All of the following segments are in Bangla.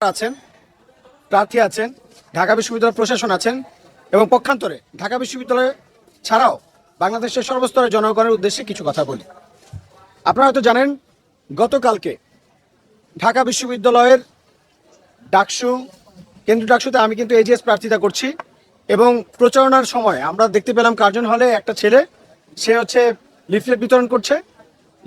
আছেন, প্রার্থী আছেন, ঢাকা বিশ্ববিদ্যালয় প্রশাসন আছেন এবং পক্ষান্তরে ঢাকা বিশ্ববিদ্যালয় ছাড়াও বাংলাদেশের সর্বস্তরের জনগণের উদ্দেশ্যে কিছু কথা বলি। আপনারা হয়তো জানেন, গতকালকে ঢাকা বিশ্ববিদ্যালয়ের ডাকসু, কেন্দ্রীয় ডাকসুতে আমি কিন্তু এজিএস প্রার্থিতা করছি এবং প্রচারণার সময় আমরা দেখতে পেলাম কার্জন হলে একটা ছেলে, সে হচ্ছে লিফলেট বিতরণ করছে।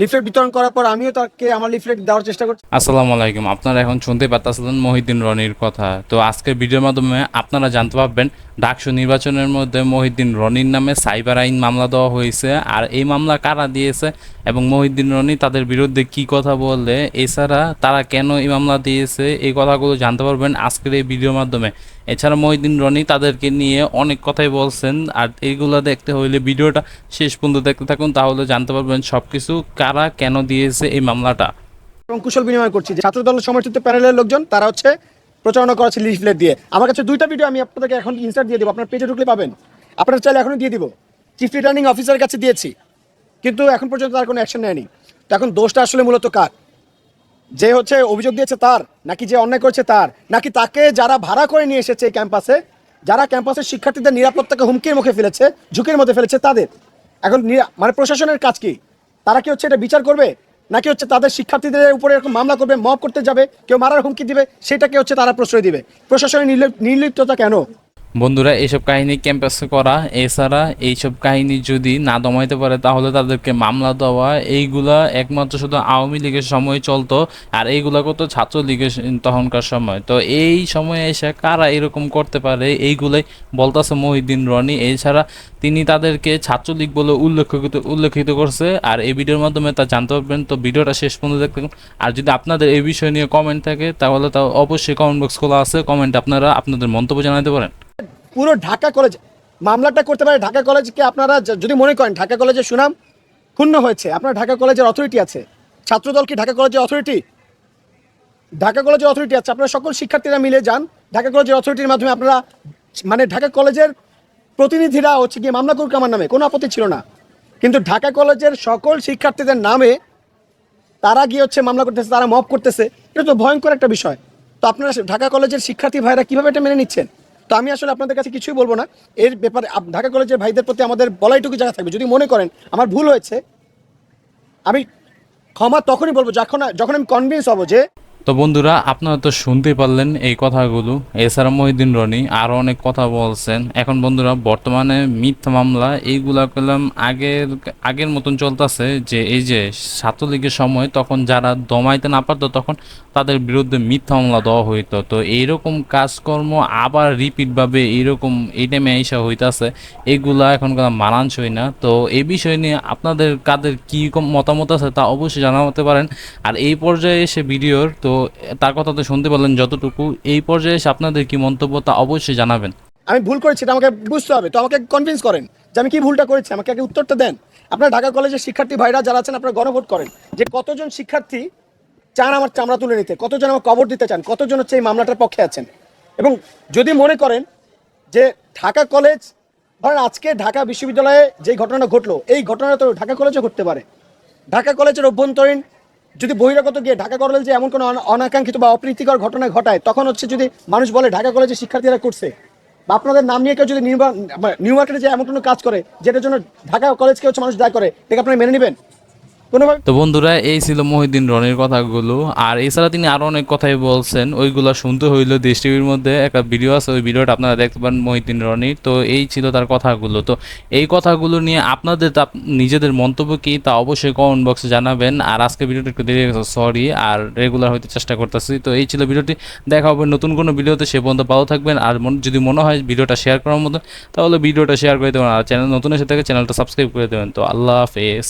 লিফলেট বিতরণ করার পর আমিও তাকে আমার লিফলেট দেওয়ার চেষ্টা করছি। আসসালামু আলাইকুম। আপনারা এখন শুনতে পাচ্ছেন মহিদ্দিন রনির কথা। তো আজকের ভিডিওর মাধ্যমে আপনারা জানতে পারবেন, ডাকসু নির্বাচনের মধ্যে মহিদ্দিন রনির নামে সাইবার আইন মামলা দেওয়া হয়েছে। আর এই মামলা কারা দিয়েছে এবং মহিদ্দিন রনি তাদের বিরুদ্ধে কি কথা বললে, এছাড়া তারা কেন এই মামলা দিয়েছে, এই কথাগুলো জানতে পারবেন আজকের এই ভিডিওর মাধ্যমে। এছাড়া মহিদ্দিন রনি তাদেরকে নিয়ে অনেক কথাই বলছেন। আর এইগুলো দেখতে হইলে ভিডিওটা শেষ পর্যন্ত দেখতে থাকুন, তাহলে জানতে পারবেন সব কিছু কারা কেন দিয়েছে এই মামলাটা। কুশল বিনিময় করছি যে ছাত্রদল সমর্থিত প্যানেলের লোকজন, তারা হচ্ছে প্রচারণা করাচ্ছে লিফলেট দিয়ে। আমার কাছে দুইটা ভিডিও আমি আপনাদেরকে এখন ইনসার্ট দিয়ে দেবো, আপনার পেজে ঢুকলে পাবেন। আপনারা চাইলে এখনই দিয়ে দিব। চিফ রিটার্নিং অফিসারের কাছে দিয়েছি। কিন্তু এখন পর্যন্ত তার কোনো অ্যাকশন নেয়নি। তো এখন দোষটা আসলে মূলত কার? যে হচ্ছে অভিযোগ দিয়েছে তার, নাকি যে অন্যায় করেছে তার, নাকি তাকে যারা ভাড়া করে নিয়ে এসেছে এই ক্যাম্পাসে, যারা ক্যাম্পাসের শিক্ষার্থীদের নিরাপত্তাকে হুমকির মুখে ফেলেছে, ঝুঁকির মধ্যে ফেলেছে তাদের? এখন মানে প্রশাসনের কাজ কি? তারা কি হচ্ছে এটা বিচার করবে? নাকি হচ্ছে তাদের শিক্ষার্থীদের উপরে এরকম মামলা করবে, মব করতে যাবে, কেউ মারার হুমকি দিবে, সেটাকে হচ্ছে তারা প্রশ্রয় দিবে? প্রশাসনের নির্লিপ- নির্লিপ্ততা কেন? বন্ধুরা এইসব কাহিনী ক্যাম্পাসে করা, এছাড়া এইসব কাহিনী যদি না দমাইতে পারে, তাহলে তাদেরকে মামলা দেওয়া, এইগুলা একমাত্র শুধু আওয়ামী লীগের সময় চলতো, আর এইগুলা করতো ছাত্রলীগের তখনকার সময়। তো এই সময়ে এসে কারা এরকম করতে পারে, এইগুলাই বলতাছে মহিদ্দিন রনি। এছাড়া তিনি তাদেরকে ছাত্রলীগ বলে উল্লেখিত উল্লেখিত করছে, আর এই ভিডিওর মাধ্যমে তা জানতে পারবেন। তো ভিডিওটা শেষ পর্যন্ত দেখতে আর যদি আপনাদের এই বিষয় নিয়ে কমেন্ট থাকে, তাহলে তা অবশ্যই কমেন্ট বক্স খোলা আছে। কমেন্ট আপনারা আপনাদের মন্তব্য জানাতে পারেন। পুরো ঢাকা কলেজ মামলাটা করতে পারে ঢাকা কলেজকে আপনারা যদি মনে করেন ঢাকা কলেজের সুনাম ক্ষুণ্ণ হয়েছে, আপনার ঢাকা কলেজের অথরিটি আছে। ছাত্রদল কি ঢাকা কলেজের অথরিটি ঢাকা কলেজের অথরিটি আছে, আপনারা সকল শিক্ষার্থীরা মিলে যান, ঢাকা কলেজের অথরিটির মাধ্যমে আপনারা মানে ঢাকা কলেজের প্রতিনিধিরা হচ্ছে গিয়ে মামলা করুক আমার নামে, কোনো আপত্তি ছিল না। কিন্তু ঢাকা কলেজের সকল শিক্ষার্থীদের নামে তারা গিয়ে হচ্ছে মামলা করতেছে, তারা মব করতেছে, এটা তো ভয়ঙ্কর একটা বিষয়। তো আপনারা ঢাকা কলেজের শিক্ষার্থী ভাইরা কীভাবে এটা মেনে নিচ্ছেন? তো আমি আসলে আপনাদের কাছে কিছুই বলব না। এর ব্যাপারে ঢাকা কলেজের ভাইদের প্রতি আমাদের বলাইটুকু জায়গা থাকবে। যদি মনে করেন, আমার ভুল হয়েছে, আমি ক্ষমা তখনই বলব যখন যখন আমি কনভিন্স হব যে তো বন্ধুরা, আপনারা তো শুনতেই পারলেন এই কথাগুলো। এছাড়া মহিদিন রনি আরও অনেক কথা বলছেন। এখন বন্ধুরা, বর্তমানে মিথ্যা মামলা, এইগুলা করলাম আগের আগের মতন চলতেছে যে এই যে ছাত্রলীগের সময় তখন যারা দমাইতে না পারতো তখন তাদের বিরুদ্ধে মিথ্যা মামলা দেওয়া হইতো। তো এইরকম কাজকর্ম আবার রিপিটভাবে এইরকম এই টাইমে এসা হইতাছে এইগুলা এখন কোনো মানানসই না। তো এই বিষয় নিয়ে আপনাদের কাদের কী মতামত আছে তা অবশ্যই জানাতে পারেন। আর এই পর্যায়ে এসে ভিডিওর, তো তার কথা তো শুনতে পারলেন যতটুকু। এই পর্যায়ে এসে আপনাদের কি মন্তব্য তা অবশ্যই জানাবেন। আমি ভুল করেছি, এটা আমাকে বুঝতে হবে। তো আমাকে কনভিন্স করেন যে আমি কি ভুলটা করেছি, আমাকে আগে উত্তরটা দেন। আপনার ঢাকা কলেজের শিক্ষার্থী ভাইরা যারা আছেন, আপনারা গণভোট করেন যে কতজন শিক্ষার্থী চান আমার চামড়া তুলে নিতে, কতজন আমার কবর দিতে চান, কতজন হচ্ছে এই মামলাটার পক্ষে আছেন। এবং যদি মনে করেন যে ঢাকা কলেজ, ধরেন আজকে ঢাকা বিশ্ববিদ্যালয়ে যে ঘটনাটা ঘটলো, এই ঘটনাটা তো ঢাকা কলেজে ঘটতে পারে। ঢাকা কলেজের অভ্যন্তরীণ যদি বহিরাগত গিয়ে ঢাকা কলেজ যে এমন কোনো অনাকাঙ্ক্ষিত বা অপ্রীতিকর ঘটনা ঘটায়, তখন হচ্ছে যদি মানুষ বলে ঢাকা কলেজে শিক্ষার্থীরা করছে, বা আপনাদের নাম নিয়ে কেউ যদি নিউ মার্কেটে যে এমন কোনো কাজ করে, যেটার জন্য ঢাকা কলেজকে হচ্ছে মানুষ দায় করে এটাকে আপনারা মেনে নেবেন? তো বন্ধুরা, এই ছিল মহিউদ্দিন রনির কথাগুলো। আর এছাড়া তিনি আরও অনেক কথাই বলছেন। ওইগুলো শুনতে হইল দেশ টিভির মধ্যে একটা ভিডিও আছে, ওই ভিডিওটা আপনারা দেখতে পারেন মহিউদ্দিন রনির। তো এই ছিল তার কথাগুলো। তো এই কথাগুলো নিয়ে আপনাদের তা নিজেদের মন্তব্য কি তা অবশ্যই কমেন্ট বক্সে জানাবেন। আর আজকে ভিডিওটা একটু দেরি গেছে সরি আর রেগুলার হইতে চেষ্টা করতেছি। তো এই ছিল ভিডিওটি। দেখা হবে নতুন কোনো ভিডিওতে। সে পর্যন্ত ভালো থাকবেন। আর যদি মনে হয় ভিডিওটা শেয়ার করার মতো, তাহলে ভিডিওটা শেয়ার করে দেবেন। আর চ্যানেল নতুন এসে থাকে চ্যানেলটা সাবস্ক্রাইব করে দেবেন। তো আল্লাহ হাফেজ।